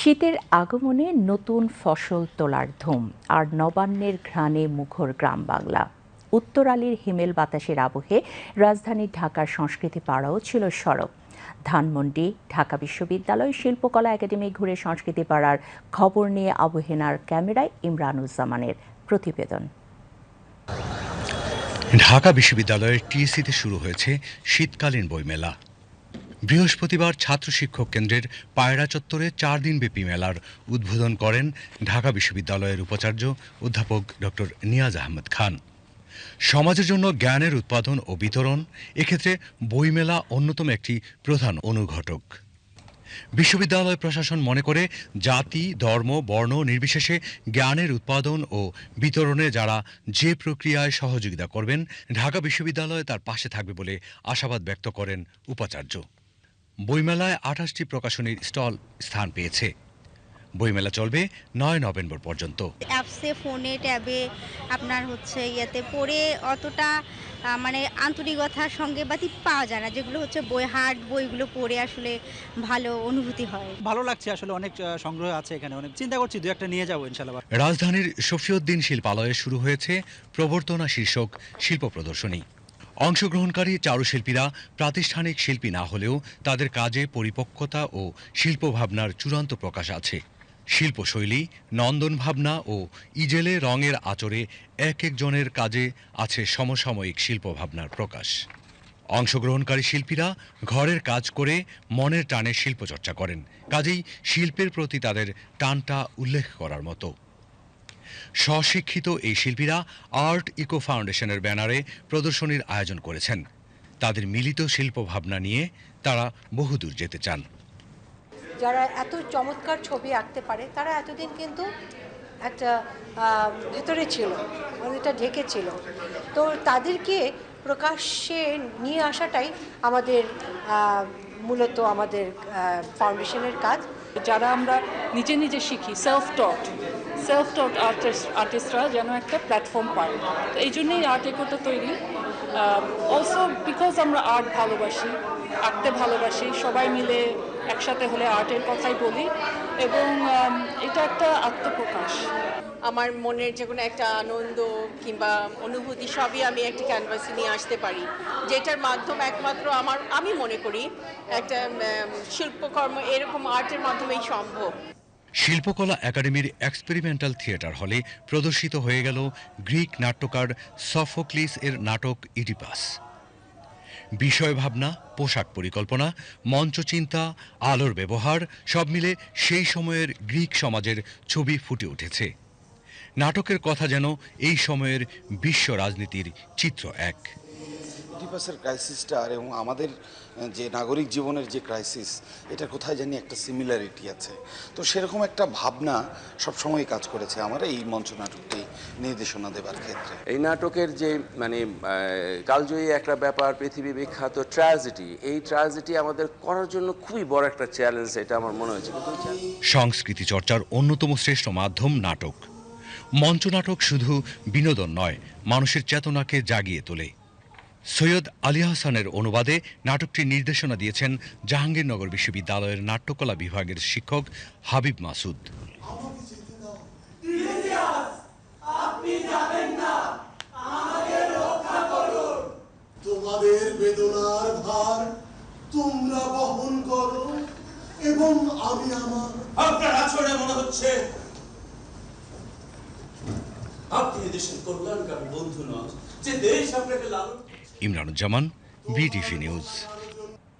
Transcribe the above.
শীতের আগমনে নতুন ফসল তোলার ধুম আর নবান্নের ঘ্রাণে মুখর গ্রাম বাংলা। উত্তর আলীর হিমেল বাতাসের আবহে রাজধানী ঢাকার সংস্কৃতি পাড়াও ছিল সড়ক ধানমন্ডি, ঢাকা বিশ্ববিদ্যালয়, শিল্পকলা একাডেমি ঘুরে সংস্কৃতি পাড়ার খবর নিয়ে আবহেনার ক্যামেরায় ইমরানুজ্জামানের প্রতিবেদন। ঢাকা বিশ্ববিদ্যালয়ের টিএসসিতে শুরু হয়েছে শীতকালীন বইমেলা। বৃহস্পতিবার ছাত্র শিক্ষক কেন্দ্রের পায়রা চত্বরে চার দিনব্যাপী মেলার উদ্বোধন করেন ঢাকা বিশ্ববিদ্যালয়ের উপাচার্য অধ্যাপক ডক্টর নিয়াজ আহমেদ খান। সমাজের জন্য জ্ঞানের উৎপাদন ও বিতরণ, এক্ষেত্রে বইমেলা অন্যতম একটি প্রধান অনুঘটক। বিশ্ববিদ্যালয় প্রশাসন মনে করে জাতি, ধর্ম, বর্ণ নির্বিশেষে জ্ঞানের উৎপাদন ও বিতরণে যারা যে প্রক্রিয়ায় সহযোগিতা করবেন, ঢাকা বিশ্ববিদ্যালয় তার পাশে থাকবে বলে আশাবাদ ব্যক্ত করেন উপাচার্য। বইমেলায় আঠাশটি প্রকাশনীর স্টল স্থান পেয়েছে। বইমেলা চলবে নয় নভেম্বর পর্যন্ত। অ্যাপসে ফোনে ট্যাবে আপনার হচ্ছে ইয়েতে পড়ে অতটা মানে আন্তরিকতার সঙ্গে বাতি পাওয়া যায় না যেগুলো হচ্ছে বই হাট বইগুলো পড়ে আসলে ভালো অনুভূতি হয়। ভালো লাগছে আসলে অনেক সংগ্রহ আছে এখানে অনেক চিন্তা করছি দু একটা নিয়ে যাব ইনশাল্লাহ। রাজধানীর শফিউদ্দিন শিল্পালয়ে শুরু হয়েছে প্রবর্তনা শীর্ষক শিল্প প্রদর্শনী। অংশগ্রহণকারী চারুশিল্পীরা প্রাতিষ্ঠানিক শিল্পী না হলেও তাদের কাজে পরিপক্কতা ও শিল্পভাবনার চূড়ান্ত প্রকাশ আছে। শিল্পশৈলী নন্দন ভাবনা ও ইজেলে রঙের আচরে এক একজনের কাজে আছে সমসাময়িক শিল্পভাবনার প্রকাশ। অংশগ্রহণকারী শিল্পীরা ঘরের কাজ করে মনের টানে শিল্পচর্চা করেন। কাজেই শিল্পের প্রতি তাদের টানটা উল্লেখ করার মতো। স্বশিক্ষিত এই শিল্পীরা আর্ট ইকো ফাউন্ডেশনের ব্যানারে প্রদর্শনীর আয়োজন করেছেন। তাদের মিলিত শিল্প ভাবনা নিয়ে তারা বহুদূর যেতে চান। যারা এত চমৎকার ছবি আঁকতে পারে, তারা এতদিন কিন্তু একটা ভেতরে ছিল এটা ঢেকে ছিল। তো তাদেরকে প্রকাশ্যে নিয়ে আসাটাই আমাদের মূলত আমাদের ফাউন্ডেশনের কাজ। যারা আমরা নিজে নিজে শিখি self taught self taught artist আর্টিস্টরা যেন একটা প্ল্যাটফর্ম পায়। তো এই জন্যই আর্ট একতা তৈরি। অলসো বিকজ আমরা আর্ট ভালোবাসি, আঁকতে ভালোবাসি, সবাই মিলে একসাথে হলে আর্টের কথাই বলি এবং এটা একটা আত্মপ্রকাশ। আমার মনের যে কোনো একটা আনন্দ কিংবা অনুভূতি সবই আমি একটি ক্যানভাসে নিয়ে আসতে পারি যেটার মাধ্যম একমাত্র আমার আমি মনে করি একটা শিল্পকর্ম এরকম আর্টের মাধ্যমেই সম্ভব। শিল্পকলা একাডেমির এক্সপেরিমেন্টাল থিয়েটার হলে প্রদর্শিত হয়ে গেল গ্রিক নাট্যকার সফোক্লিস এর নাটক ইডিপাস। বিষয় ভাবনা পোশাক পরিকল্পনা, মঞ্চচিন্তা, আলোর ব্যবহার, সব মিলে সেই সময়ের গ্রিক সমাজের ছবি ফুটে উঠেছে। নাটকের কথা যেন এই সময়ের বিশ্ব রাজনীতির চিত্র এক। ডিপাসের ক্রাইসিসটা আর এবং আমাদের যে নাগরিক জীবনের যে ক্রাইসিস এটা কোথায় জানি একটা সিমিলারিটি আছে। তো সেরকম একটা ভাবনা সবসময় কাজ করেছে। আমার এই মঞ্চ নাটকটি নির্দেশনা দেবার ক্ষেত্রে। এই নাটকের যে মানে আহ, কালজয়ী একটা ব্যাপার পৃথিবী বিখ্যাত ট্র্যাজেডি এই ট্র্যাজেডি আমাদের করার জন্য খুবই বড় একটা চ্যালেঞ্জ এটা আমার মনে হয়েছে। সংস্কৃতি চর্চার অন্যতম শ্রেষ্ঠ মাধ্যম নাটক। মঞ্চনাটক শুধু বিনোদন নয় মানুষের চেতনাকে জাগিয়ে তোলে। সৈয়দ আলী হাসানের অনুবাদে নাটকটি নির্দেশনা দিয়েছেন জাহাঙ্গীরনগর বিশ্ববিদ্যালয়ের নাট্যকলা বিভাগের শিক্ষক হাবিব মাসুদ। তোমরা বহন করো এবং আমি আমার আপনার আচরণে মনে হচ্ছে আপনি দেশের কল্যাণকামী বন্ধু নন যে দেশ আপনাকে লালন ইমরানুজ্জামান বিটিভি নিউজ।